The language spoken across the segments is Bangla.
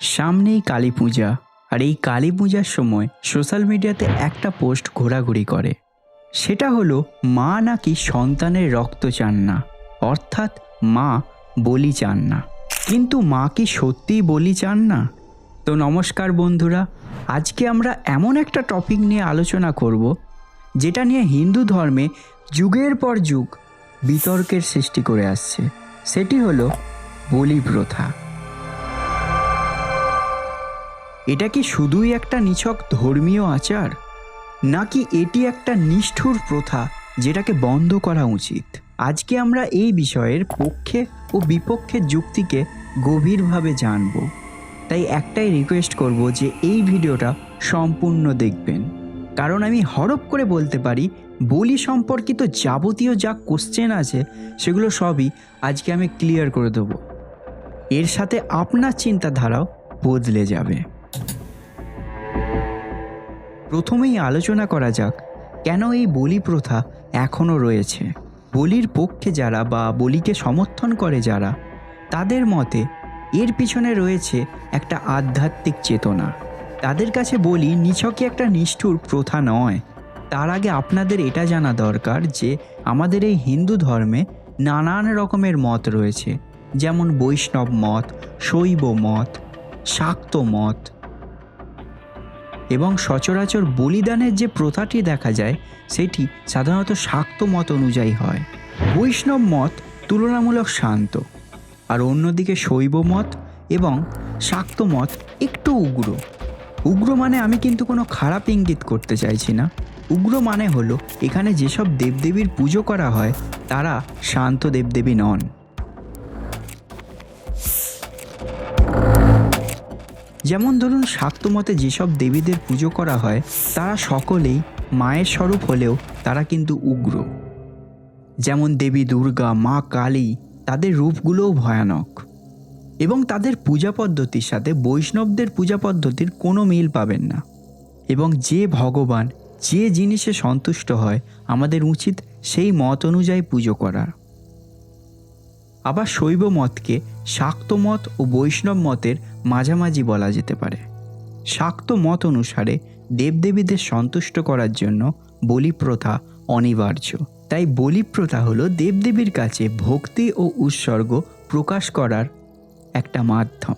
সামনেই কালী পূজা। আর এই কালী পূজার সময় সোশ্যাল মিডিয়াতে একটা পোস্ট ঘোরাঘুরি করে। সেটা হলো, মা নাকি সন্তানের রক্ত চান না। অর্থাৎ মা বলি চান না। কিন্তু মা কি সত্যিই বলি চান না? তো নমস্কার বন্ধুরা, আজকে আমরা এমন একটা টপিক নিয়ে আলোচনা করব, যেটা নিয়ে হিন্দু ধর্মে যুগের পর যুগ বিতর্কের সৃষ্টি করে আসছে। সেটি হলো বলি প্রথা। এটা কি শুধুই একটা নিছক ধর্মীয় আচার? নাকি এটি একটা নিষ্ঠুর প্রথা যেটাকে বন্ধ করা উচিত? আজকে আমরা এই বিষয়ের পক্ষে ও বিপক্ষের যুক্তিকে গভীরভাবে জানব। তাই একটাই রিকোয়েস্ট করব যে এই ভিডিওটা সম্পূর্ণ দেখবেন। কারণ আমি হরপ করে বলতে পারি, বলি সম্পর্কিত যাবতীয় যা কোশ্চেন আছে, সেগুলো সবই আজকে আমি ক্লিয়ার করে দেবো। এর সাথে আপনার চিন্তাধারাও বদলে যাবে। প্রথমেই আলোচনা করা যাক, কেন এই বলি প্রথা এখনও রয়েছে? বলির পক্ষে যারা বা বলিকে সমর্থন করে যারা, তাদের মতে এর পিছনে রয়েছে একটা আধ্যাত্মিক চেতনা। তাদের কাছে বলি নিছকই একটা নিষ্ঠুর প্রথা নয়। তার আগে আপনাদের এটা জানা দরকার যে আমাদের এই হিন্দু ধর্মে নানান রকমের মত রয়েছে। যেমন বৈষ্ণব মত, শৈব মত, শাক্ত মত এবং সচরাচর বলিদানের যে প্রথাটি দেখা যায়, সেটি সাধারণত শাক্ত মত অনুযায়ী হয়। বৈষ্ণব মত তুলনামূলক শান্ত, আর অন্যদিকে শৈব মত এবং শাক্ত মত একটু উগ্র। উগ্র মানে আমি কিন্তু কোনো খারাপ ইঙ্গিত করতে চাইছি না। উগ্র মানে হলো, এখানে যেসব দেবদেবীর পুজো করা হয়, তারা শান্ত দেবদেবী নন। যেমন ধরুন শাক্ত মতে যেসব দেবীদের পুজো করা হয়, তারা সকলেই মায়ের স্বরূপ হলেও তারা কিন্তু উগ্র। যেমন দেবী দুর্গা, মা কালী, তাদের রূপগুলোও ভয়ানক। এবং তাদের পূজা পদ্ধতির সাথে বৈষ্ণবদের পূজা পদ্ধতির কোনো মিল পাবেন না। এবং যে ভগবান যে জিনিসে সন্তুষ্ট হয়, আমাদের উচিত সেই মত অনুযায়ী পুজো করা আবার শৈব মতকে শাক্ত মত ও বৈষ্ণব মতের মাঝামাঝি বলা যেতে পারে। শাক্ত মত অনুসারে দেবদেবীদের সন্তুষ্ট করার জন্য বলি প্রথা অনিবার্য। তাই বলি প্রথা হলো দেবদেবীর কাছে ভক্তি ও উৎসর্গ প্রকাশ করার একটা মাধ্যম।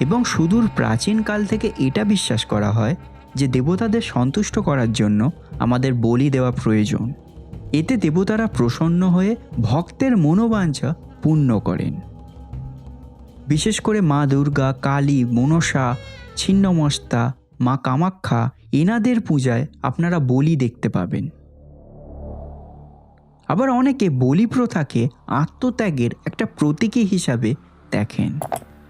এবং সুদূর প্রাচীনকাল থেকে এটা বিশ্বাস করা হয় যে দেবতাদের সন্তুষ্ট করার জন্য আমাদের বলি দেওয়া প্রয়োজন। এতে দেবতারা প্রসন্ন হয়ে ভক্তের মনোবাঞ্ছা পূর্ণ করেন। বিশেষ করে মা দুর্গা, কালী, মনসা, ছিন্নমস্তা, মা কামাখ্যা এনাদের পূজায় আপনারা বলি দেখতে পাবেন। আবার অনেকে বলি প্রথাকে আত্মত্যাগের একটা প্রতীকী হিসাবে দেখেন।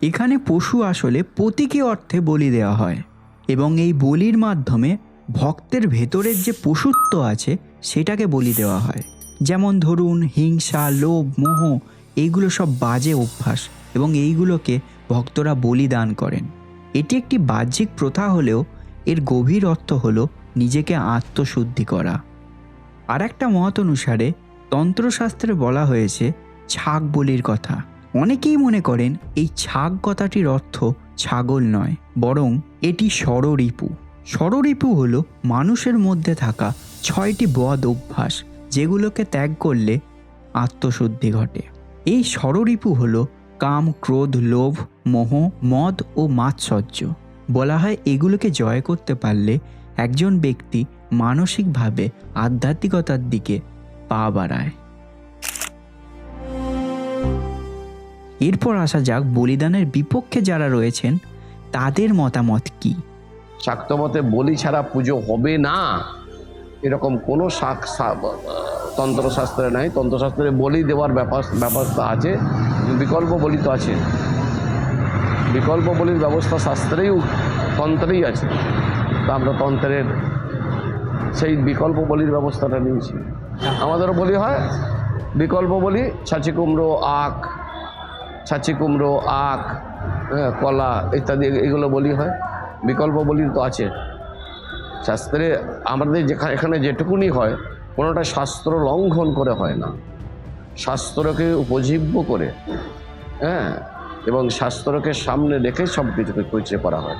এখানে পশু আসলে প্রতীকী অর্থে বলি দেওয়া হয় এবং এই বলির মাধ্যমে ভক্তের ভেতরের যে পশুত্ব আছে, সেটাকে বলি দেওয়া হয়। যেমন ধরুন, হিংসা, লোভ, মোহ এইগুলো সব বাজে অভ্যাস এবং এইগুলোকে ভক্তরা বলিদান করেন। এটি একটি বাহ্যিক প্রথা হলেও এর গভীর অর্থ হলো নিজেকে আত্মশুদ্ধি করা। আর একটা মত অনুসারে তন্ত্রশাস্ত্রে বলা হয়েছে, ছাগ বলির কথা। অনেকেই মনে করেন, এই ছাগ কথাটির অর্থ ছাগল নয়, বরং এটি ষড়রিপু ষড়রিপু হলো মানুষের মধ্যে থাকা ছয়টি বদ অভ্যাস যেগুলোকে ত্যাগ করলে আত্মশুদ্ধি ঘটে। এই ষড়রিপু হলো কাম, ক্রোধ, লোভ, মোহ, মদ ও মাৎসর্য। বলা হয় এগুলোকে জয় করতে পারলে একজন ব্যক্তি মানসিকভাবে আধ্যাত্মিকতার দিকে পা বাড়ায়। এরপর আসা যাক বলিদানের বিপক্ষে যারা রয়েছেন, তাদের মতামত কি? শাক্তমতে বলি ছাড়া পুজো হবে না। এরকম কোনো তন্ত্রশাস্ত্রে নাই। তন্ত্রশাস্ত্রে বলি দেওয়ার ব্যবস্থা আছে। বিকল্প বলি তো আছে। বিকল্প বলির ব্যবস্থা শাস্ত্রেই তন্ত্রেই আছে। তা আমরা তন্ত্রের সেই বিকল্প বলির ব্যবস্থাটা নিয়েছি। আমাদেরও বলি হয়, বিকল্প বলি, ছাঁচি কুমড়ো, আখ, ছাঁচি কুমড়ো, আখ কলা ইত্যাদি এগুলো বলি হয়। বিকল্প বলি তো আছে। শাস্ত্রে আমাদের যেখানে এখানে যেটুকুনি হয়, কোনোটা শাস্ত্র লঙ্ঘন করে হয় না। শাস্ত্রকে উপজীব্য করে হ্যাঁ এবং শাস্ত্রকে সামনে রেখে সব কিছুকে পরিচয় করা হয়।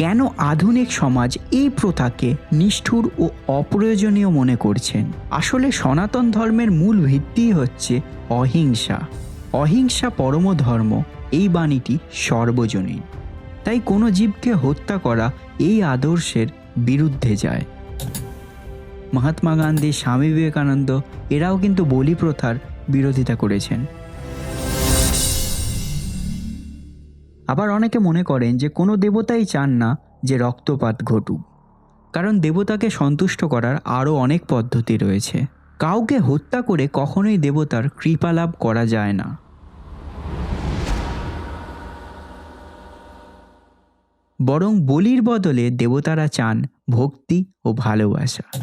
কেন আধুনিক সমাজ এই প্রথাকে নিষ্ঠুর ও অপ্রয়োজনীয় মনে করছেন? আসলে সনাতন ধর্মের মূল ভিত্তিই হচ্ছে অহিংসা। অহিংসা পরম ধর্ম এই বাণীটি সর্বজনীন। তাই কোনো জীবকে হত্যা করা এই আদর্শের বিরুদ্ধে যায়। মহাত্মা গান্ধী, স্বামী বিবেকানন্দ এরাও কিন্তু বলি প্রথার বিরোধিতা করেছেন। আবার অনেকে মনে করেন যে কোনো দেবতাই চান না যে রক্তপাত ঘটুক। কারণ দেবতাকে সন্তুষ্ট করার আরও অনেক পদ্ধতি রয়েছে। কাউকে হত্যা করে কখনোই দেবতার কৃপালাভ করা যায় না। বরং বলির বদলে দেবতারা চান ভক্তি ও ভালোবাসা।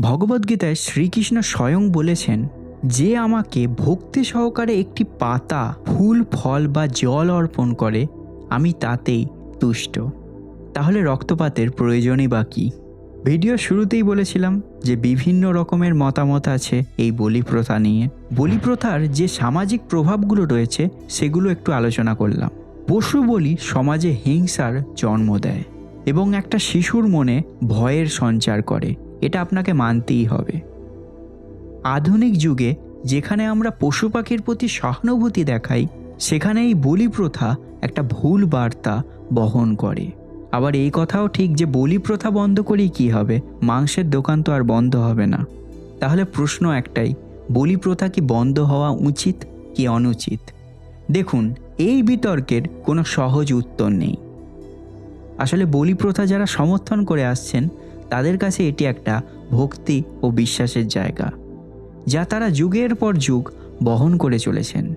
ভগবদ্গীতায় শ্রীকৃষ্ণ স্বয়ং বলেছেন, যে আমাকে ভক্তি সহকারে একটি পাতা, ফুল, ফল বা জল অর্পণ করে, আমি তাতেই তুষ্ট। তাহলে রক্তপাতের প্রয়োজনই বা কী? ভিডিও শুরুতেই বলেছিলাম যে বিভিন্ন রকমের মতামত আছে এই বলি প্রথা নিয়ে। বলি প্রথার যে সামাজিক প্রভাবগুলো রয়েছে, সেগুলো একটু আলোচনা করলাম। পশু বলি সমাজে হিংসার জন্ম দেয় এবং একটা শিশুর মনে ভয়ের সঞ্চার করে। এটা আপনাকে মানতেই হবে। আধুনিক যুগে যেখানে আমরা পশু পাখির প্রতি সহানুভূতি দেখাই সেখানে এই বলি প্রথা একটা ভুল বার্তা বহন করে। আবার এই কথাও ঠিক যে বলি প্রথা বন্ধ করেই কি হবে? মাংসের দোকান তো আর বন্ধ হবে না। তাহলে প্রশ্ন একটাই, বলি প্রথা কি বন্ধ হওয়া উচিত কি অনুচিত? দেখুন এই বিতর্কের কোনো সহজ উত্তর নেই। আসলে বলি প্রথা যারা সমর্থন করে আসছেন, তাদের কাছে এটি একটা ভক্তি ও বিশ্বাসের জায়গা, যা তারা যুগের পর যুগ বহন করে চলেছেন।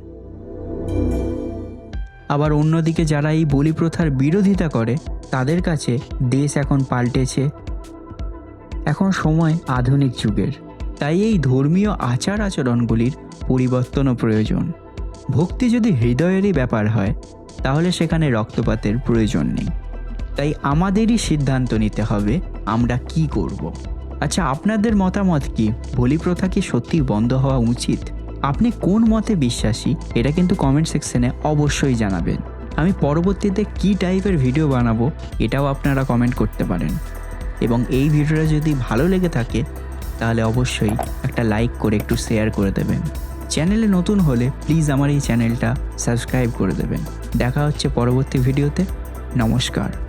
আবার অন্যদিকে যারা এই বলি প্রথার বিরোধিতা করে, তাদের কাছে দেশ এখন পাল্টেছে। এখন সময় আধুনিক যুগের, তাই এই ধর্মীয় আচার আচরণগুলির পরিবর্তনও প্রয়োজন। ভক্তি যদি হৃদয়েরই ব্যাপার হয়, তাহলে সেখানে রক্তপাতের প্রয়োজন নেই। তাই আমাদেরই সিদ্ধান্ত নিতে হবে আমরা কি করব। আচ্ছা আপনাদের মতামত কি? বলি প্রথা কি সত্যি বন্ধ হওয়া উচিত? আপনি কোন মতে বিশ্বাসী? এটা কিন্তু কমেন্ট সেকশনে অবশ্যই জানাবেন। আমি পরবর্তীতে কি টাইপের ভিডিও বানাবো, এটাও আপনারা কমেন্ট করতে পারেন। এবং এই ভিডিওটা যদি ভালো লেগে থাকে, তাহলে অবশ্যই একটা লাইক করে একটু শেয়ার করে দেবেন। চ্যানেলে নতুন হলে প্লিজ আমার এই চ্যানেলটা সাবস্ক্রাইব করে দেবেন। দেখা হচ্ছে পরবর্তী ভিডিওতে। নমস্কার।